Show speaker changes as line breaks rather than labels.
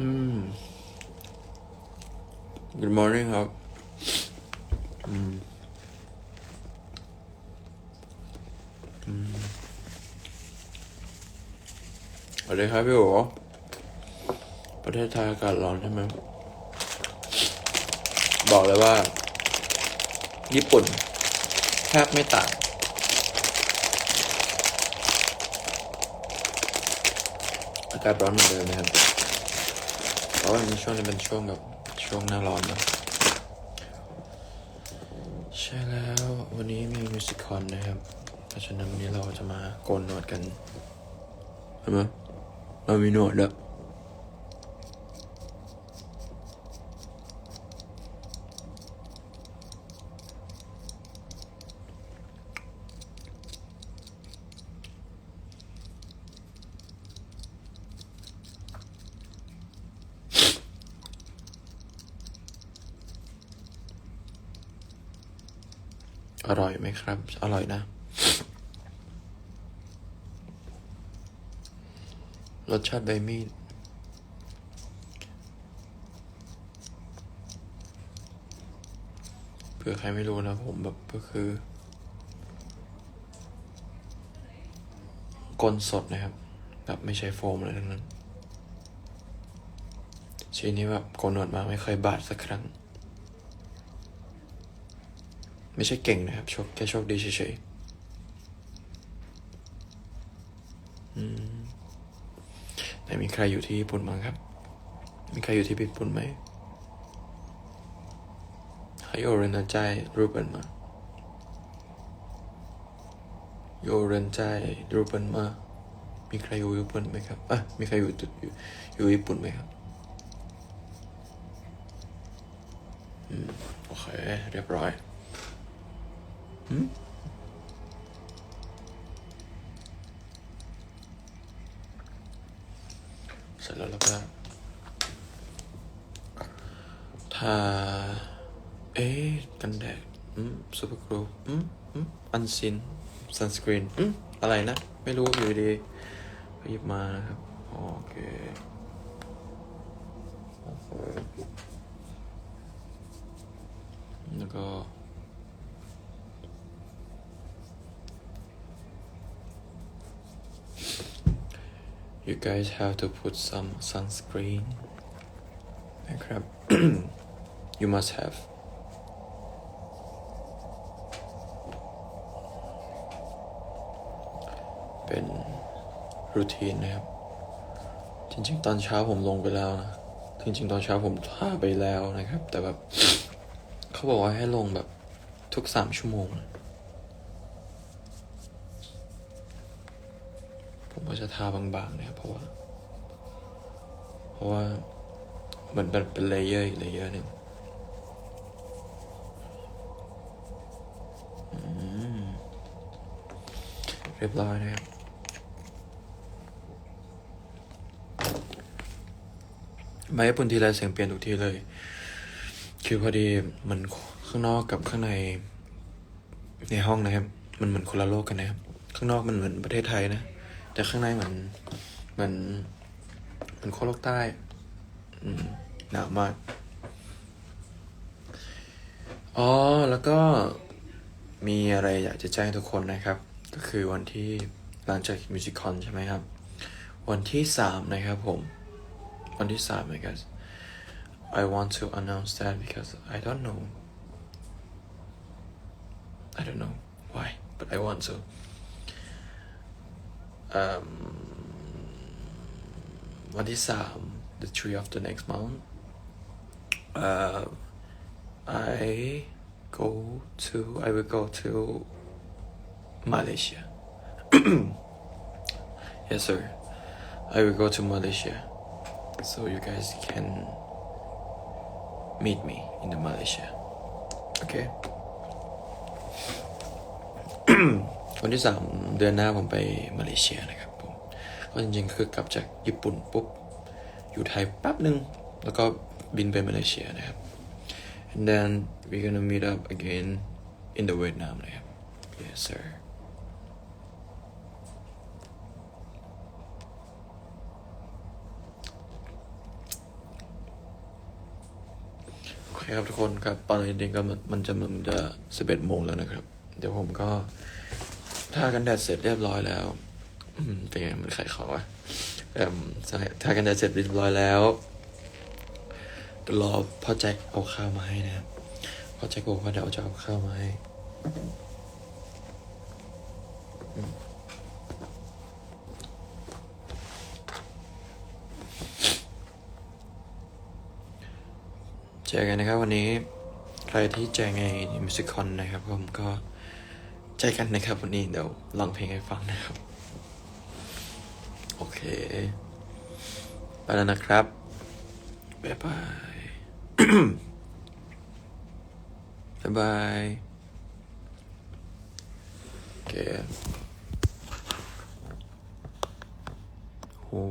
อืม Good morning ครับ อืม อืมสวัสดีครับพี่โอประเทศไทยอากาศร้อนใช่ไหม บอกเลยว่า ญี่ปุ่นแทบไม่ต่างอากาศร้อนเหมือนเดิมนะครับเพราะ ว่ามันช่วงนี้เป็นช่วงแบบช่วงหน้าร้อนนะใช่แล้ววันนี้มีมิวสิคอนนะครับ เพราะฉะนั้นวันนี้เราจะมาโกนหนวดกันใช่ไหมเรามีหนวดแล้ว อร่อยไหมครับ อร่อยนะ รสชาติใบมีดเผื่อใครไม่รู้นะผมแบบก็คือ กลสดนะครับ แบบไม่ใช้โฟมอะไรทั้งนั้นชีนี้แบบโกนหนวดมาไม่เคยบาดสักครั้ง ไม่ใช่เก่งนะครับโชคแค่โชคดีเฉยๆแต่มีใครอยู่ที่ญี่ปุ่นบ้างครับ มีใครอยู่ที่ญี่ปุ่นไหมให้โอเรนใจรูปเป็นมาโยเรนใจรูปเป็นมามีใครอยู่ญี่ปุ่นไหมครับอะมีใครอยู่อยู่ญี่ปุ่นไหมครับอืมโอเค เรียบร้อย เสร็จแล้วแล้วก็ทาเอ๊ะกันแดดอืมซูเปอร์กรูอืมอืมอันซินซันสกรีนอืมอะไรนะ ไม่รู้อยู่ดีหยิบมานะครับ โอเคแล้วก็ you guys have to put some sunscreen นะครับ you must have เป็นรูทีนนะครับ จริง ๆ ตอนเช้าผมลงไปแล้วนะจริงๆ ตอนเช้าผมทาไปแล้วนะครับ แต่แบบเขาบอกว่าให้ลงแบบทุกสามชั่วโมงนะ ผมก็จะทาบางๆนะครับเพราะว่า เพราะว่ามือนเป็นเป็นเลเยอร์อีกเลเยอร์หนึ่งเรียบร้อยนะครับมาญี่ปุ่นทีไรเสียงเปลี่ยนทุกทีเลย คือพอดีมันข้างนอกกับข้างในในห้องนะครับ มันเหมือนคนละโลกกันนะครับ ข้างนอกมันเหมือนประเทศไทยนะ แต่ข้างในเหมือนเหมือนเหมือนโคโลกใต้หนาวมาก อ๋อ แล้วก็มีอะไรอยากจะแจ้งทุกคนนะครับ ก็คือวันที่หลังจากมิวสิคอนใช่ไหมครับ วันที่สามนะครับผม วันที่สาม I guess I want to announce that because I don't know I don't know why but I want to um, what is um, the tree of the next month? Uh, I go to I will go to Malaysia. yes, sir. I will go to Malaysia, so you guys can meet me in the Malaysia. Okay. วันที่สามเดือนหน้าผมไปมาเลเซียนะครับผมก็จริงๆคือกลับจากญี่ปุ่นปุ๊บอยู่ไทยแป๊บหนึ่งแล้วก็บินไปมาเลเซียนะครับ and then we're gonna meet up again in the Vietnam นะครับ yes sir ครับทุกคนครับตอนนี้เด็กก็มันมันจะมันจะสิบเอ็ดโมงแล้วนะครับ เดี๋ยวผมก็ ทากันแดดเสร็จเรียบร้อยแล้วเป็นไงมันขายของวะเอ่มใช่ทากันแดดเสร็จเรียบร้อยแล้วรอพ่อแจ็คเอาข้าวมาให้นะครับพ่อแจ็คบอกว่าเดี๋ยวจะเอาข้าวมาให้เจอกันนะครับวันนี้ ใครที่เจอไงมิวสิคอนนะครับผมก็ จอกันนะครับวันนี้เดี๋ยวลองเพลงให้ฟังนะครับ โอเคไปแล้วนะครับ บ๊ายบาย บ๊ายบาย โอเคโอ้